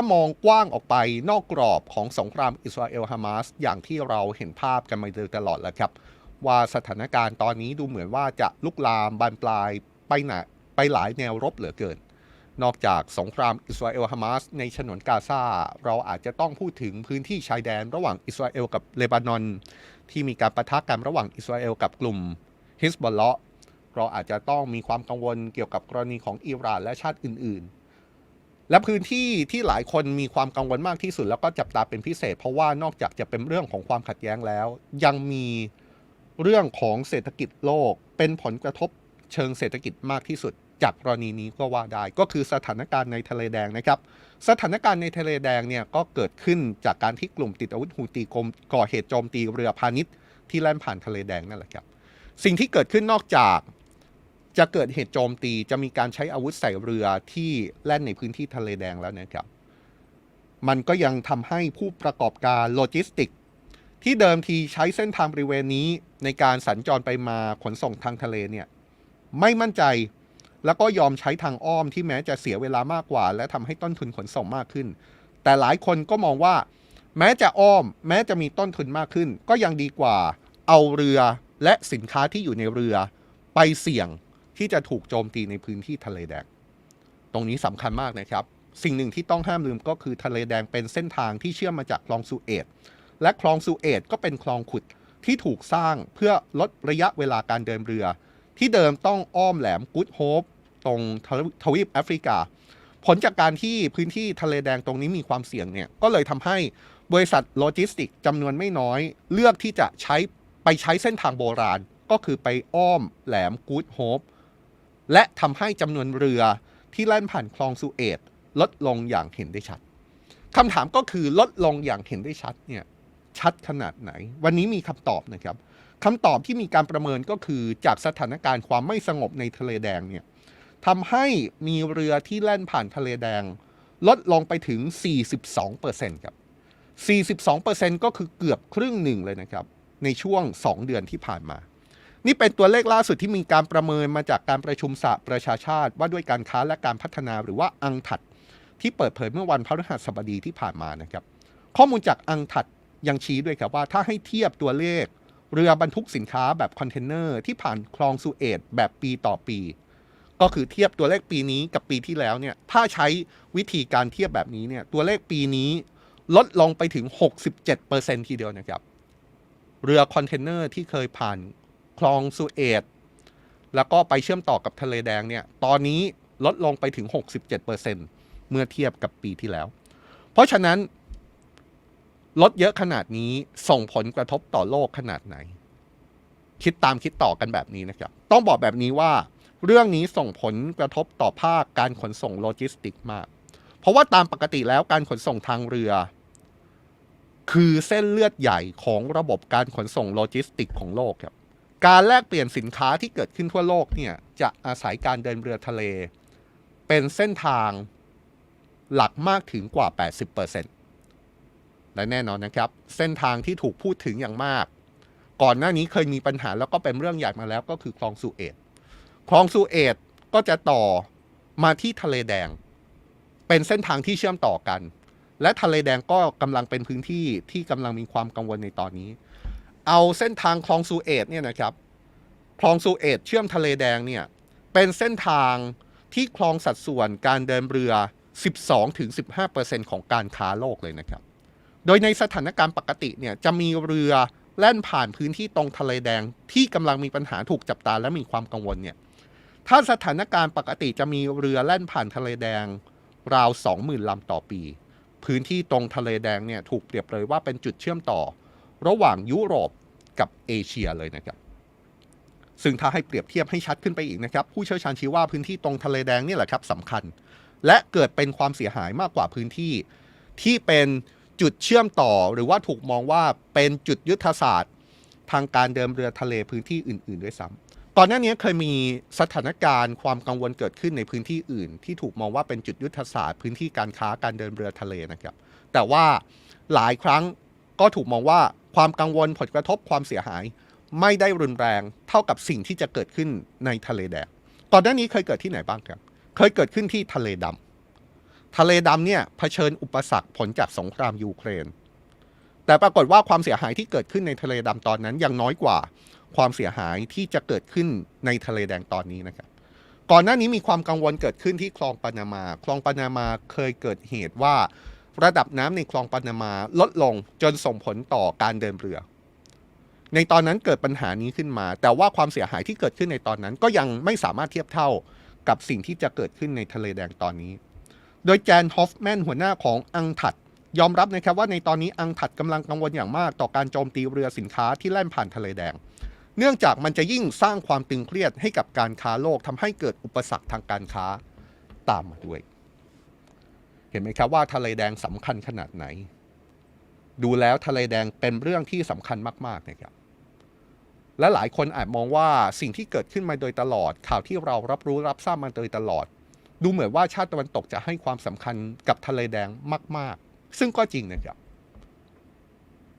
ถ้ามองกว้างออกไปนอกกรอบของสงครามอิสราเอลฮามาสอย่างที่เราเห็นภาพกันมาโดยตลอดแล้วครับ ว่าสถานการณ์ตอนนี้ดูเหมือนว่าจะลุกลามบานปลายไปไหนไปหลายแนวรบเหลือเกิน นอกจากสงครามอิสราเอลฮามาสในฉนวนกาซาเราอาจจะต้องพูดถึงพื้นที่ชายแดนระหว่างอิสราเอลกับเลบานอน ที่มีการปะทะกันระหว่างอิสราเอลกับกลุ่มฮิสบอลเลาะเราอาจจะต้องมีความกังวลเกี่ยวกับกรณีของอิหร่านและชาติอื่นๆ และพื้นที่ที่หลายคนมีความกังวลมากที่สุด แล้วก็จับตาเป็นพิเศษ เพราะว่านอกจากจะเป็นเรื่องของความขัดแย้งแล้ว ยังมีเรื่องของเศรษฐกิจโลก เป็นผลกระทบเชิงเศรษฐกิจมากที่สุด จากกรณีนี้ก็ว่าได้ ก็คือสถานการณ์ในทะเลแดงนะครับ สถานการณ์ในทะเลแดงเนี่ยก็เกิดขึ้นจากการที่กลุ่มติดอาวุธฮูตีกรมก่อเหตุโจมตีเรือพาณิชย์ที่แล่นผ่านทะเลแดงนั่นแหละครับ สิ่งที่เกิดขึ้นนอกจาก จะเกิดเหตุโจมตีจะมีการใช้อาวุธใส่เรือที่แล่นในพื้นที่ทะเลแดงแล้วนะครับ มันก็ยังทำให้ผู้ประกอบการโลจิสติก ที่เดิมทีใช้เส้นทางบริเวณนี้ ในการสัญจรไปมาขนส่งทางทะเลเนี่ยไม่มั่นใจแล้วก็ยอมใช้ทางอ้อมที่แม้จะเสียเวลามากกว่า และทำให้ต้นทุนขนส่งมากขึ้น แต่หลายคนก็มองว่า แม้จะอ้อม แม้จะมีต้นทุนมากขึ้น ก็ยังดีกว่า เอาเรือและสินค้าที่อยู่ในเรือไปเสี่ยง ที่จะถูกโจมตีในพื้นที่ทะเลแดง ตรงนี้สำคัญมากนะครับ สิ่งหนึ่งที่ต้องห้ามลืมก็คือทะเลแดงเป็นเส้นทางที่เชื่อมมาจากคลองสุเอต และคลองสุเอตก็เป็นคลองขุดที่ถูกสร้างเพื่อลดระยะเวลาการเดินเรือ ที่เดิมต้องอ้อมแหลมกุดโฮปตรงทวีปแอฟริกา ผลจากการที่พื้นที่ทะเลแดงตรงนี้มีความเสี่ยงเนี่ยก็เลยทำให้บริษัทโลจิสติกจำนวนไม่น้อย เลือกที่จะใช้ไปใช้เส้นทางโบราณ ก็คือไปอ้อมแหลมกูดโฮป และทำให้จำนวนเรือที่แล่นผ่านคลองสุเอตลดลงอย่างเห็นได้ชัดคำถามก็คือลดลงอย่างเห็นได้ชัดเนี่ยชัดขนาดไหน วันนี้มีคำตอบนะครับคำตอบที่มีการประเมินก็คือจากสถานการณ์ความไม่สงบในทะเลแดงเนี่ยทำให้มีเรือที่แล่นผ่านทะเลแดง ลดลงไปถึง 42%ครับ 42%ก็คือเกือบครึ่งหนึ่งเลยนะครับ ในช่วง 2 เดือนที่ผ่านมา นี่เป็นตัวเลขล่าสุดที่มีการประเมินมาจากการประชุมสหประชาชาติ ว่าด้วยการค้าและการพัฒนาหรือว่าอังถัดที่เปิดเผยเมื่อวันพฤหัสบดีที่ผ่านมานะครับ ข้อมูลจากอังถัดยังชี้ด้วยครับว่าถ้าให้เทียบตัวเลข เรือบรรทุกสินค้าแบบคอนเทนเนอร์ที่ผ่านคลองสุเอตแบบปีต่อปี ก็คือเทียบตัวเลขปีนี้กับปีที่แล้วเนี่ยถ้าใช้วิธีการเทียบแบบนี้เนี่ยตัวเลขปีนี้ลดลงไปถึง 67%ทีเดียวนะครับ เรือคอนเทนเนอร์ที่เคยผ่าน คลองสุเอตแล้วก็ไปเชื่อมต่อกับทะเลแดงเนี่ย ตอนนี้ลดลงไปถึง 67%เมื่อเทียบกับปีที่แล้ว เพราะฉะนั้นลดเยอะขนาดนี้ส่งผลกระทบต่อโลกขนาดไหน คิดตามคิดต่อกันแบบนี้นะครับ ต้องบอกแบบนี้ว่า เรื่องนี้ส่งผลกระทบต่อภาคการขนส่งโลจิสติกมาก เพราะว่าตามปกติแล้วการขนส่งทางเรือ คือเส้นเลือดใหญ่ของระบบการขนส่งโลจิสติกของโลกครับ การแลกเปลี่ยนสินค้าที่เกิดขึ้นทั่วโลกเนี่ยจะอาศัยการเดินเรือทะเล เป็นเส้นทางหลักมากถึงกว่า 80%และแน่นอนนะครับ เส้นทางที่ถูกพูดถึงอย่างมาก ก่อนหน้านี้เคยมีปัญหาแล้วก็เป็นเรื่องใหญ่มาแล้วก็คือคลองสุเอตคลองสุเอตก็จะต่อมาที่ทะเลแดง เป็นเส้นทางที่เชื่อมต่อกัน และทะเลแดงก็กำลังเป็นพื้นที่ที่กำลังมีความกังวลในตอนนี้ เอาเส้นทางคลองสุเอตเนี่ยนะครับคลองสุเอตเชื่อมทะเลแดงเนี่ยเป็นเส้นทางที่คลองสัดส่วนการเดินเรือ 12-15%ของการค้าโลกเลยนะครับ โดยในสถานการณ์ปกติเนี่ยจะมีเรือแล่นผ่านพื้นที่ตรงทะเลแดงที่กำลังมีปัญหาถูกจับตาและมีความกังวลเนี่ยถ้าสถานการณ์ปกติจะมีเรือแล่นผ่านทะเลแดงราว 20,000ลำต่อปี พื้นที่ตรงทะเลแดงเนี่ยถูกเปรียบเลยว่าเป็นจุดเชื่อมต่อ ระหว่างยุโรปกับเอเชียเลยนะครับ ซึ่งถ้าให้เปรียบเทียบให้ชัดขึ้นไปอีกนะครับ ผู้เชี่ยวชาญชี้ว่าพื้นที่ตรงทะเลแดงนี่แหละครับสำคัญ และเกิดเป็นความเสียหายมากกว่าพื้นที่ ที่เป็นจุดเชื่อมต่อหรือว่าถูกมองว่าเป็นจุดยุทธศาสตร์ ทางการเดินเรือทะเลพื้นที่อื่น ๆ ด้วยซ้ำก่อนหน้านี้เคยมีสถานการณ์ความกังวลเกิดขึ้นในพื้นที่อื่น ที่ถูกมองว่าเป็นจุดยุทธศาสตร์ พื้นที่การค้าการเดินเรือทะเลนะครับ แต่ว่าหลายครั้งก็ถูกมองว่า ความกังวลผลกระทบความเสียหาย ไม่ได้รุนแรงเท่ากับสิ่งที่จะเกิดขึ้นในทะเลแดงก่อนหน้านี้เคยเกิดที่ไหนบ้างครับ เคยเกิดขึ้นที่ทะเลดำทะเลดำเนี่ยเผชิญอุปสรรคผลจากสงครามยูเครน แต่ปรากฏว่าความเสียหายที่เกิดขึ้นในทะเลดำตอนนั้นยังน้อยกว่าความเสียหายที่จะเกิดขึ้นในทะเลแดงตอนนี้นะครับ ก่อนหน้านี้มีความกังวลเกิดขึ้นที่คลองปานามา คลองปานามาเคยเกิดเหตุว่า ระดับน้ำในคลองปานามาลดลงจนส่งผลต่อการเดินเรือ ในตอนนั้นเกิดปัญหานี้ขึ้นมา แต่ว่าความเสียหายที่เกิดขึ้นในตอนนั้นก็ยังไม่สามารถเทียบเท่ากับสิ่งที่จะเกิดขึ้นในทะเลแดงตอนนี้ โดยแจนฮอฟแมนหัวหน้าของอังถัดยอมรับนะครับว่าในตอนนี้อังถัดกำลังกังวลอย่างมากต่อการโจมตีเรือสินค้าที่แล่นผ่านทะเลแดง เนื่องจากมันจะยิ่งสร้างความตึงเครียดให้กับการค้าโลกทำให้เกิดอุปสรรคทางการค้าตามมาด้วย เห็นไหมครับว่าทะเลแดงสำคัญขนาดไหน ดูแล้วทะเลแดงเป็นเรื่องที่สำคัญมากๆนะครับและหลายคนอาจมองว่าสิ่งที่เกิดขึ้นมาโดยตลอด ข่าวที่เรารับรู้รับทราบมาโดยตลอด ดูเหมือนว่าชาติตะวันตกจะให้ความสำคัญกับทะเลแดงมาก ๆ ซึ่งก็จริงนะครับ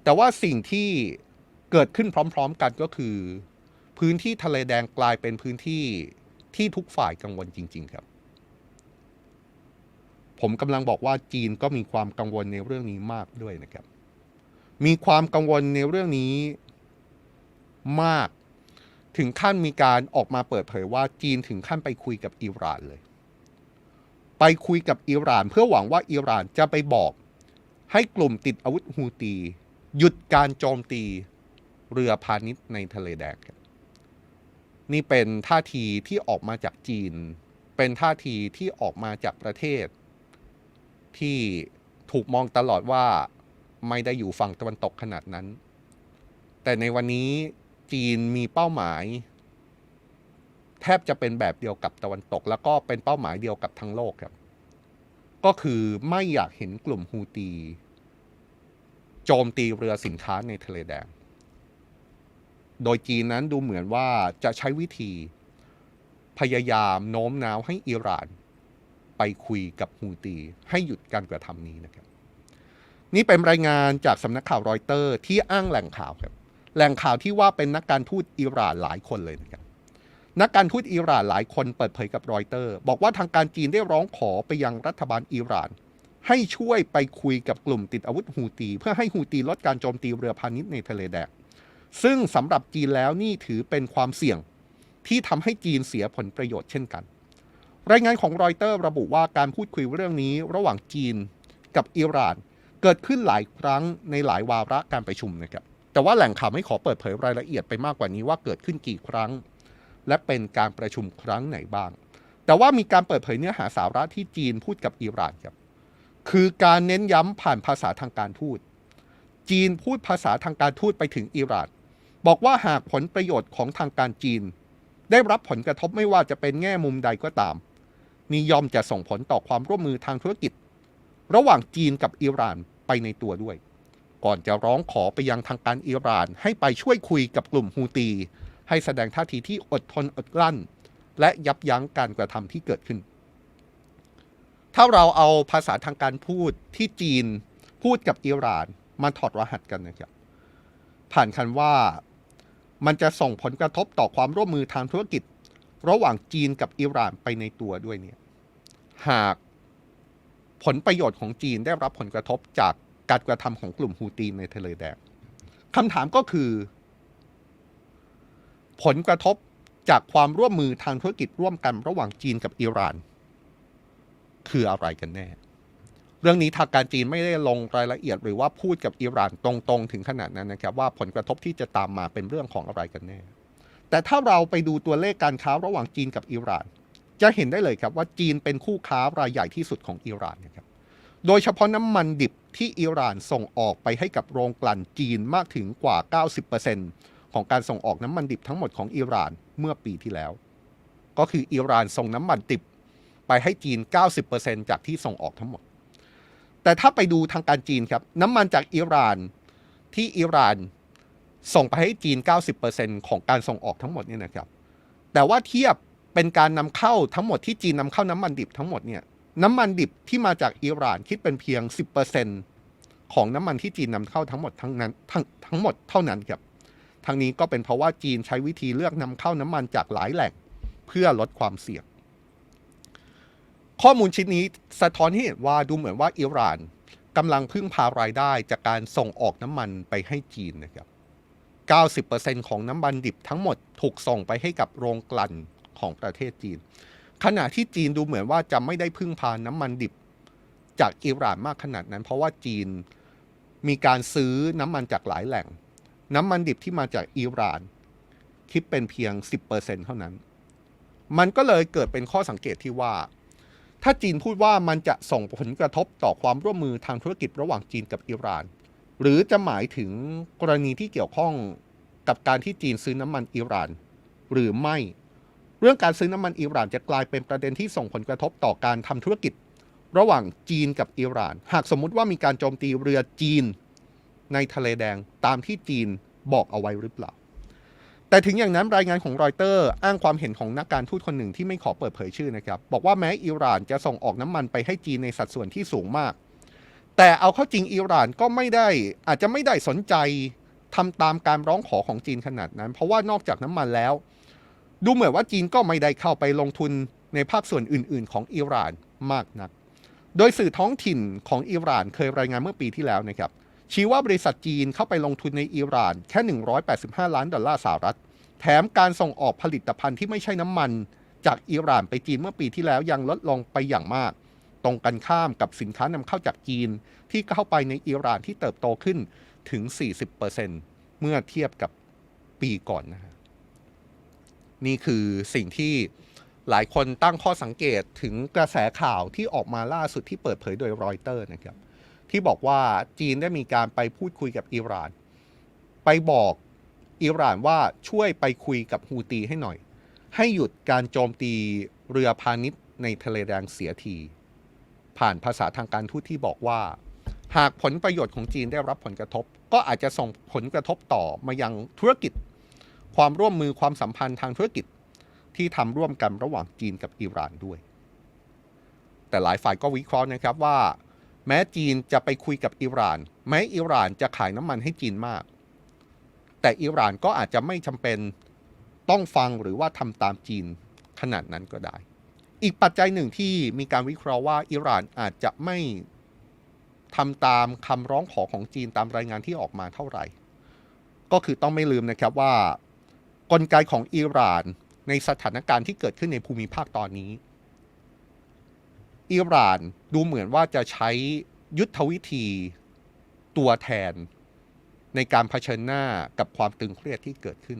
แต่ว่าสิ่งที่เกิดขึ้นพร้อม ๆ กันก็คือ พื้นที่ทะเลแดงกลายเป็นพื้นที่ที่ทุกฝ่ายกังวลจริง ๆ ครับ ผมกำลังบอกว่าจีนก็มีความกังวลในเรื่องนี้มากด้วยนะครับ มีความกังวลในเรื่องนี้มาก ถึงขั้นมีการออกมาเปิดเผยว่าจีนถึงขั้นไปคุยกับอิหร่านเลย ไปคุยกับอิหร่าน เพื่อหวังว่าอิหร่านจะไปบอก ให้กลุ่มติดอาวุธฮูตี หยุดการโจมตีเรือพาณิชย์ในทะเลแดงนี่เป็นท่าทีที่ออกมาจากจีน เป็นท่าทีที่ออกมาจากประเทศ ที่ถูกมองตลอดว่าไม่ได้อยู่ฝั่งตะวันตกขนาดนั้น แต่ในวันนี้จีนมีเป้าหมาย แทบจะเป็นแบบเดียวกับตะวันตก แล้วก็เป็นเป้าหมายเดียวกับทั้งโลกครับ ก็คือไม่อยากเห็นกลุ่มฮูตี โจมตีเรือสินค้าในทะเลแดง โดยจีนนั้นดูเหมือนว่าจะใช้วิธี พยายามโน้มน้าวให้อิหร่าน ไปคุยกับฮูตีให้หยุดการกระทำนี้นะครับ นี่เป็นรายงานจากสำนักข่าวรอยเตอร์ที่อ้างแหล่งข่าวครับ แหล่งข่าวที่ว่าเป็นนักการทูตอิหร่านหลายคนเลยนะครับ นักการทูตอิหร่านหลายคนเปิดเผยกับรอยเตอร์ บอกว่าทางการจีนได้ร้องขอไปยังรัฐบาลอิหร่าน ให้ช่วยไปคุยกับกลุ่มติดอาวุธฮูตี เพื่อให้ฮูตีลดการโจมตีเรือพาณิชย์ในทะเลแดงซึ่งสำหรับจีนแล้วนี่ถือเป็นความเสี่ยงที่ทำให้จีนเสียผลประโยชน์เช่นกัน รายงานของรอยเตอร์ระบุว่าการพูดคุยเรื่องนี้ระหว่างจีนกับอิหร่าน เกิดขึ้นหลายครั้งในหลายวาระการประชุมนะครับแต่ว่าแหล่งข่าวไม่ขอเปิดเผยรายละเอียดไปมากกว่านี้ว่าเกิดขึ้นกี่ครั้ง และเป็นการประชุมครั้งไหนบ้าง แต่ว่ามีการเปิดเผยเนื้อหาสาระที่จีนพูดกับอิหร่านครับคือการเน้นย้ำผ่านภาษาทางการทูตจีนพูดภาษาทางการทูตไปถึงอิหร่าน บอกว่าหากผลประโยชน์ของทางการจีน ได้รับผลกระทบไม่ว่าจะเป็นแง่มุมใดก็ตาม นี่ย่อมจะส่งผลต่อความร่วมมือทางธุรกิจ ระหว่างจีนกับอิหร่านไปในตัวด้วย ก่อนจะร้องขอไปยังทางการอิหร่าน ให้ไปช่วยคุยกับกลุ่มฮูตี ให้แสดงท่าทีที่อดทนอดกลั้น และยับยั้งการกระทำที่เกิดขึ้น ถ้าเราเอาภาษาทางการพูดที่จีนพูดกับอิหร่านมาถอดรหัสกันนะครับ ผ่านคันว่ามันจะส่งผลกระทบต่อความร่วมมือทางธุรกิจ ระหว่างจีนกับอิหร่านไปในตัวด้วยเนี่ยหากผลประโยชน์ของจีนได้รับผลกระทบจากการกระทำของกลุ่มฮูตีในทะเลแดงคำถามก็คือ ผลกระทบจากความร่วมมือทางธุรกิจร่วมกันระหว่างจีนกับอิหร่าน คืออะไรกันแน่ เรื่องนี้ทางการจีนไม่ได้ลงรายละเอียดหรือว่าพูดกับอิหร่านตรงๆ ถึงขนาดนั้นนะครับว่าผลกระทบที่จะตามมาเป็นเรื่องของอะไรกันแน่ แต่ถ้าเราไปดูตัวเลขการค้าระหว่างจีนกับอิหร่าน จะเห็นได้เลยครับว่าจีนเป็นคู่ค้ารายใหญ่ที่สุดของอิหร่านนะครับโดยเฉพาะน้ำมันดิบที่อิหร่านส่งออกไปให้กับโรงกลั่นจีนมากถึงกว่า 90%ของการส่งออกน้ำมันดิบทั้งหมดของอิหร่านเมื่อปีที่แล้ว ก็คืออิหร่านส่งน้ำมันดิบไปให้จีน 90%จากที่ส่งออกทั้งหมด แต่ถ้าไปดูทางการจีนครับน้ำมันจากอิหร่านที่อิหร่าน ส่งไปให้จีน 90%ของการส่งออกทั้งหมดเนี่ยนะครับ แต่ว่าเทียบเป็นการนำเข้าทั้งหมดที่จีนนำเข้าน้ำมันดิบทั้งหมดเนี่ยน้ำมันดิบที่มาจากอิหร่านคิดเป็นเพียง 10%ของน้ำมันที่จีนนำเข้าทั้งหมดทั้งนั้นทั้งทั้งหมดเท่านั้นครับทางนี้ก็เป็นเพราะว่าจีนใช้วิธีเลือกนำเข้าน้ำมันจากหลายแหล่งเพื่อลดความเสี่ยง ข้อมูลชิ้นนี้สะท้อนให้เห็นว่าดูเหมือนว่าอิหร่านกำลังพึ่งพารายได้จากการส่งออกน้ำมันไปให้จีนนะครับ 90%ของน้ำมันดิบทั้งหมดถูกส่งไปให้กับโรงกลั่นของประเทศจีน ขณะที่จีนดูเหมือนว่าจะไม่ได้พึ่งพาน้ำมันดิบจากอิหร่านมากขนาดนั้น เพราะว่าจีนมีการซื้อน้ำมันจากหลายแหล่ง น้ำมันดิบที่มาจากอิหร่าน คิดเป็นเพียง 10%เท่านั้น มันก็เลยเกิดเป็นข้อสังเกตที่ว่า ถ้าจีนพูดว่ามันจะส่งผลกระทบต่อความร่วมมือทางธุรกิจระหว่างจีนกับอิหร่าน หรือจะหมายถึงกรณีที่เกี่ยวข้องกับการที่จีนซื้อน้ำมันอิหร่าน หรือไม่ เรื่องการซื้อน้ำมันอิหร่านจะกลายเป็นประเด็นที่ส่งผลกระทบต่อการทำธุรกิจ ระหว่างจีนกับอิหร่าน หากสมมุติว่ามีการโจมตีเรือจีน ในทะเลแดงตามที่จีนบอกเอาไว้หรือเปล่า แต่ถึงอย่างนั้นรายงานของรอยเตอร์อ้างความเห็นของนักการทูตคนหนึ่งที่ไม่ขอเปิดเผยชื่อนะครับ บอกว่าแม้อิหร่านจะส่งออกน้ำมันไปให้จีนในสัดส่วนที่สูงมาก แต่เอาเข้าจริงอิหร่านก็ไม่ได้อาจจะไม่ได้สนใจทำตามการร้องขอของจีนขนาดนั้น เพราะว่านอกจากน้ำมันแล้ว ดูเหมือนว่าจีนก็ไม่ได้เข้าไปลงทุนในภาคส่วนอื่น ๆ ของอิหร่านมากนัก โดยสื่อท้องถิ่นของอิหร่านเคยรายงานเมื่อปีที่แล้วนะครับชี้ว่าบริษัทจีนเข้าไปลงทุนในอิหร่านแค่ 185 ล้านดอลลาร์สหรัฐ แถมการส่งออกผลิตภัณฑ์ที่ไม่ใช่น้ำมัน จากอิหร่านไปจีนเมื่อปีที่แล้วยังลดลงไปอย่างมาก ตรงกันข้ามกับสินค้านำเข้าจากจีน ที่เข้าไปในอิหร่านที่เติบโตขึ้นถึง 40%เมื่อเทียบกับปีก่อนนะนี่คือสิ่งที่หลายคนตั้งข้อสังเกตถึงกระแสข่าวที่ออกมาล่าสุดที่เปิดเผยโดยรอยเตอร์นะครับ ที่บอกว่าจีนได้มีการไปพูดคุยกับอิหร่าน ไปบอกอิหร่านว่าช่วยไปคุยกับฮูตีให้หน่อย ให้หยุดการโจมตีเรือพาณิชย์ในทะเลแดงเสียที ผ่านภาษาทางการทูตที่บอกว่า หากผลประโยชน์ของจีนได้รับผลกระทบ ก็อาจจะส่งผลกระทบต่อมายังธุรกิจ ความร่วมมือความสัมพันธ์ทางธุรกิจที่ทำร่วมกันระหว่างจีนกับอิหร่านด้วย แต่หลายฝ่ายก็วิเคราะห์นะครับว่า แม้จีนจะไปคุยกับอิหร่าน แม้อิหร่านจะขายน้ำมันให้จีนมาก แต่อิหร่านก็อาจจะไม่จำเป็นต้องฟังหรือว่าทำตามจีนขนาดนั้นก็ได้ อีกปัจจัยหนึ่งที่มีการวิเคราะห์ว่าอิหร่านอาจจะไม่ทำตามคำร้องขอของจีนตามรายงานที่ออกมาเท่าไหร่ ก็คือต้องไม่ลืมนะครับว่ากลไกของอิหร่านในสถานการณ์ที่เกิดขึ้นในภูมิภาคตอนนี้อิหร่านดูเหมือนว่าจะใช้ยุทธวิธีตัวแทนในการเผชิญหน้ากับความตึงเครียดที่เกิดขึ้น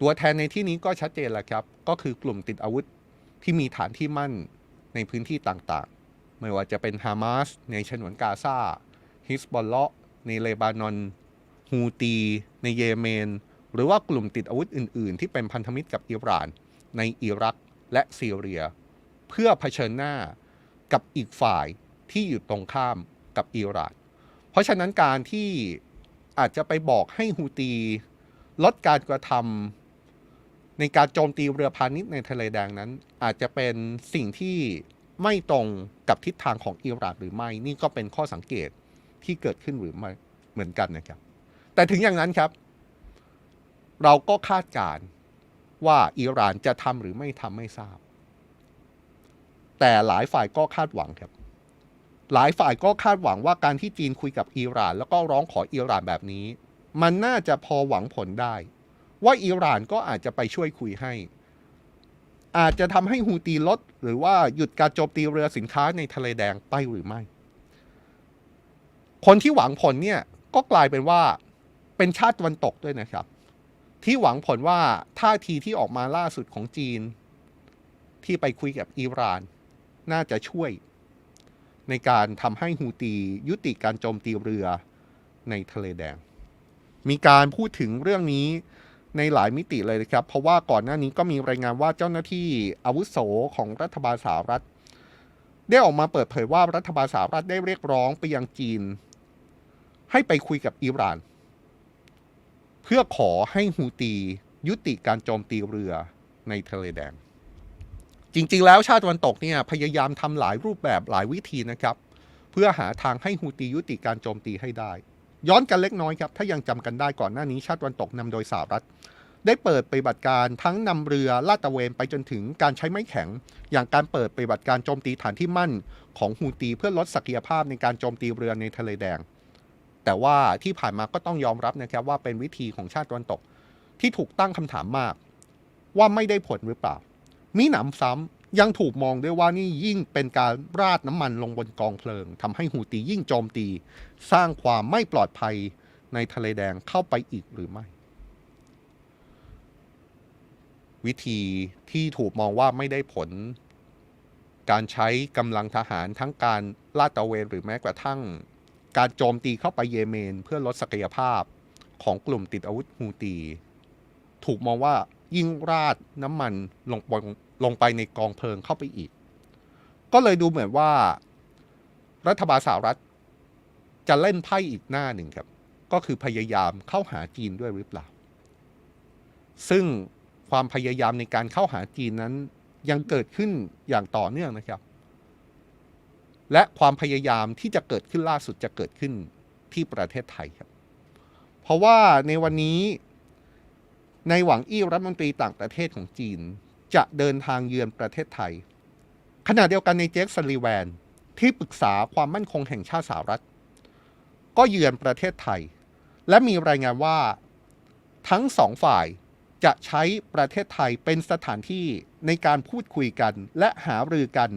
ตัวแทนในที่นี้ก็ชัดเจนแล้วครับ ก็คือกลุ่มติดอาวุธ ที่มีฐานที่มั่นในพื้นที่ต่างๆ ไม่ว่าจะเป็นฮามาสในฉนวนกาซาฮิสบอลเลาะในเลบานอนฮูตี ในเยเมน หรือว่ากลุ่มติดอาวุธอื่น ๆ ที่เป็นพันธมิตรกับอิหร่าน ในอิรักและซีเรีย เพื่อเผชิญหน้ากับอีกฝ่ายที่อยู่ตรงข้ามกับอิหร่าน เพราะฉะนั้นการที่อาจจะไปบอกให้ฮูตี ลดการกระทำ ในการโจมตีเรือพาณิชย์ในทะเลแดงนั้น อาจจะเป็นสิ่งที่ไม่ตรงกับทิศทางของอิหร่านหรือไม่ นี่ก็เป็นข้อสังเกตที่เกิดขึ้นหรือไม่เหมือนกันนะครับ แต่ถึงอย่างนั้นครับ เราก็คาดการณ์ว่าอิหร่านจะทำหรือไม่ทำไม่ทราบ แต่หลายฝ่ายก็คาดหวังครับ หลายฝ่ายก็คาดหวังว่าการที่จีนคุยกับอิหร่าน แล้วก็ร้องขออิหร่านแบบนี้ มันน่าจะพอหวังผลได้ ว่าอิหร่านก็อาจจะไปช่วยคุยให้ อาจจะทำให้ฮูตีลด หรือว่าหยุดการโจมตีเรือสินค้าในทะเลแดงไปหรือไม่ คนที่หวังผลเนี่ยก็กลายเป็นว่าเป็นชาติตะวันตกด้วยนะครับ ที่หวังผลว่าท่าทีที่ออกมาล่าสุดของจีน ที่ไปคุยกับอิหร่าน น่าจะช่วยในการทำให้ฮูตียุติการโจมตีเรือในทะเลแดง มีการพูดถึงเรื่องนี้ ในหลายมิติเลยนะครับ เพราะว่าก่อนหน้านี้ก็มีรายงานว่าเจ้าหน้าที่อาวุโสของรัฐบาลสหรัฐ ได้ออกมาเปิดเผยว่ารัฐบาลสหรัฐได้เรียกร้องไปยังจีน ให้ไปคุยกับอิหร่าน เพื่อขอให้ฮูตียุติการโจมตีเรือในทะเลแดง จริงๆ แล้วชาติตะวันตกเนี่ยพยายามทำหลายรูปแบบหลายวิธีนะครับ เพื่อหาทางให้ฮูตียุติการโจมตีให้ได้ ย้อนกันเล็กน้อยครับ ถ้ายังจำกันได้ก่อนหน้านี้ชาติวันตกนำโดยสหรัฐ ได้เปิดปฏิบัติการทั้งนำเรือลาดตระเวนไปจนถึงการใช้ไม้แข็ง อย่างการเปิดปฏิบัติการโจมตีฐานที่มั่นของฮูตีเพื่อลดศักยภาพในการโจมตีเรือในทะเลแดง แต่ว่าที่ผ่านมาก็ต้องยอมรับนะครับว่าเป็นวิธีของชาติวันตก ที่ถูกตั้งคำถามมาก ว่าไม่ได้ผลหรือเปล่ามีหนำซ้ำ ยังถูกมองด้วยว่านี่ยิ่งเป็นการราดน้ำมันลงบนกองเพลิงทำให้ฮูตียิ่งโจมตี สร้างความไม่ปลอดภัยในทะเลแดงเข้าไปอีกหรือไม่ วิธีที่ถูกมองว่าไม่ได้ผล การใช้กำลังทหารทั้งการลาดตระเวนหรือแม้กระทั่ง การโจมตีเข้าไปเยเมน เพื่อลดศักยภาพของกลุ่มติดอาวุธฮูตี ถูกมองว่า ยิ่งราดน้ำมันลงลงไปในกองเพลิงเข้าไปอีก ก็เลยดูเหมือนว่า รัฐบาลสหรัฐ จะเล่นไพ่อีกหน้าหนึ่งครับ ก็คือพยายามเข้าหาจีนด้วยหรือเปล่า ซึ่งความพยายามในการเข้าหาจีนนั้นยังเกิดขึ้นอย่างต่อเนื่องนะครับ และความพยายามที่จะเกิดขึ้นล่าสุดจะเกิดขึ้นที่ประเทศไทยครับ เพราะว่าในวันนี้ ในหวังอี้รัฐมนตรีต่างประเทศของจีน จะเดินทางเยือนประเทศไทย ขณะเดียวกันในเจคซัลลีแวน ที่ปรึกษาความมั่นคงแห่งชาติสหรัฐ ก็เยือนประเทศไทย และมีรายงานว่าทั้งสองฝ่ายจะใช้ประเทศไทยเป็นสถานที่ในการพูดคุยกันและหารือกัน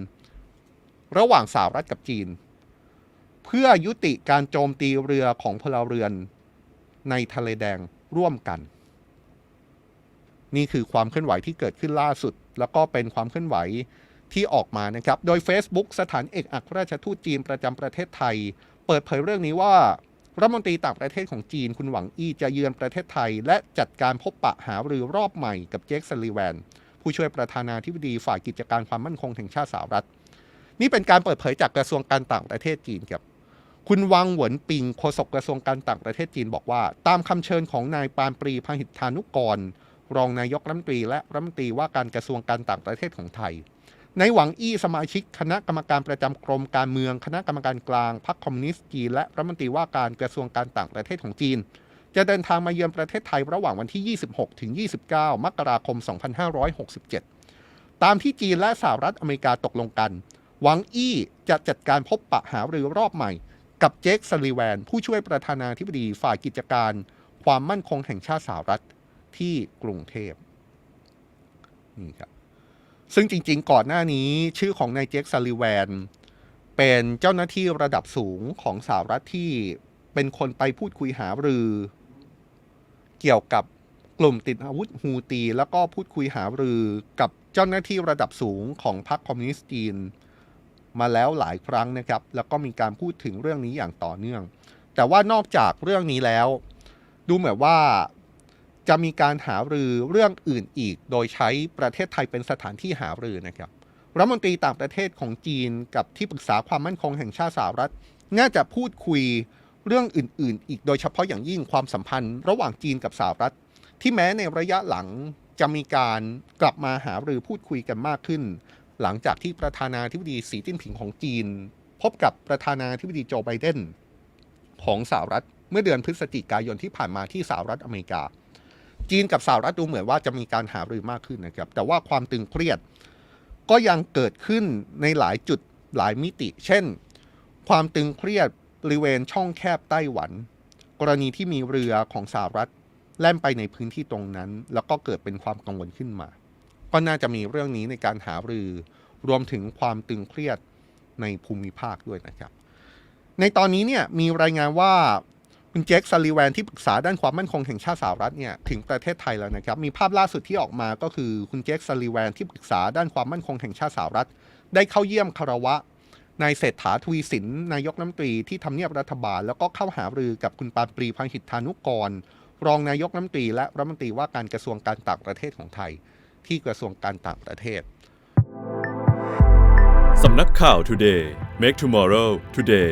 ระหว่างสหรัฐกับจีน เพื่อยุติการโจมตีเรือของพลเรือนในทะเลแดงร่วมกัน นี่คือความเคลื่อนไหวที่เกิดขึ้นล่าสุด แล้วก็เป็นความเคลื่อนไหวที่ออกมานะครับ โดย Facebook สถานเอกอัครราชทูตจีนประจำประเทศไทย เปิดเผยเรื่องนี้ว่ารัฐมนตรีต่างประเทศของจีนคุณหวังอี้จะเยือนประเทศไทย และจัดการพบปะหารือรอบใหม่กับเจคซัลลีแวน ผู้ช่วยประธานาธิบดีฝ่ายกิจการความมั่นคงแห่งชาติสหรัฐ นี่เป็นการเปิดเผยจากกระทรวงการต่างประเทศจีนครับคุณวังหวนปิงโฆษกกระทรวงการต่างประเทศจีนบอกว่า ตามคำเชิญของนายปานปรีพหิทธานุกร รองนายกรัฐมนตรีและรัฐมนตรีว่าการกระทรวงการต่างประเทศของไทย ในหวังอี้สมาชิกคณะกรรมการประจำกรมการเมือง คณะกรรมการกลางพรรคคอมมิวนิสต์จีนและรัฐมนตรีว่าการกระทรวงการต่างประเทศของจีน จะเดินทางมาเยือนประเทศไทยระหว่างวันที่ 26 ถึง 29 มกราคม 2567 ตามที่จีนและสหรัฐอเมริกาตกลงกัน หวังอี้จะจัดการพบปะหารือรอบใหม่ กับเจคซัลลีแวน ผู้ช่วยประธานาธิบดีฝ่ายกิจการ ความมั่นคงแห่งชาติสหรัฐ ที่กรุงเทพนี่ครับซึ่งจริง ๆ ก่อนหน้านี้ชื่อของนายเจคซัลลีแวน เป็นเจ้าหน้าที่ระดับสูงของสหรัฐที่เป็นคนไปพูดคุยหารือ เกี่ยวกับกลุ่มติดอาวุธฮูตี แล้วก็พูดคุยหารือกับเจ้าหน้าที่ระดับสูงของพรรคคอมมิวนิสต์จีน มาแล้วหลายครั้งนะครับ แล้วก็มีการพูดถึงเรื่องนี้อย่างต่อเนื่อง แต่ว่านอกจากเรื่องนี้แล้ว ดูเหมือนว่า จะมีการหารือเรื่องอื่นอีก โดยใช้ประเทศไทยเป็นสถานที่หารือนะครับรัฐมนตรีต่างประเทศของจีนกับที่ปรึกษาความมั่นคงแห่งชาติสหรัฐ น่าจะพูดคุยเรื่องอื่น ๆ อีกโดยเฉพาะอย่างยิ่งความสัมพันธ์ ระหว่างจีนกับสหรัฐ ที่แม้ในระยะหลังจะมีการกลับมาหารือพูดคุยกันมากขึ้น หลังจากที่ประธานาธิบดีสีจิ้นผิงของจีน พบกับประธานาธิบดีโจไบเดนของสหรัฐเมื่อเดือนพฤศจิกายนที่ผ่านมาที่สหรัฐอเมริกา จีนกับสหรัฐดูเหมือนว่าจะมีการหารือมากขึ้นนะครับ แต่ว่าความตึงเครียดก็ยังเกิดขึ้นในหลายจุดหลายมิติ เช่น ความตึงเครียดบริเวณช่องแคบไต้หวัน กรณีที่มีเรือของสหรัฐแล่นไปในพื้นที่ตรงนั้น แล้วก็เกิดเป็นความกังวลขึ้นมา ก็น่าจะมีเรื่องนี้ในการหารือรวมถึงความตึงเครียดในภูมิภาคด้วยนะครับ ในตอนนี้เนี่ยมีรายงานว่า คุณเจคซัลลีแวนที่ปรึกษาด้านความมั่นคงแห่งชาติสหรัฐเนี่ยถึงประเทศไทยแล้วนะครับ มีภาพล่าสุดที่ออกมาก็คือคุณเจคซัลลีแวนที่ปรึกษาด้านความมั่นคงแห่งชาติสหรัฐ ได้เข้าเยี่ยมคารวะนายเศรษฐาทวีสินนายกรัฐมนตรีที่ทำเนียบรัฐบาล แล้วก็เข้าหารือกับคุณปานปรีพังหิทธานุกร รองนายกรัฐมนตรี และรัฐมนตรีว่าการกระทรวงการต่างประเทศของไทย ที่กระทรวงการต่างประเทศสำนักข่าว Today Make Tomorrow Today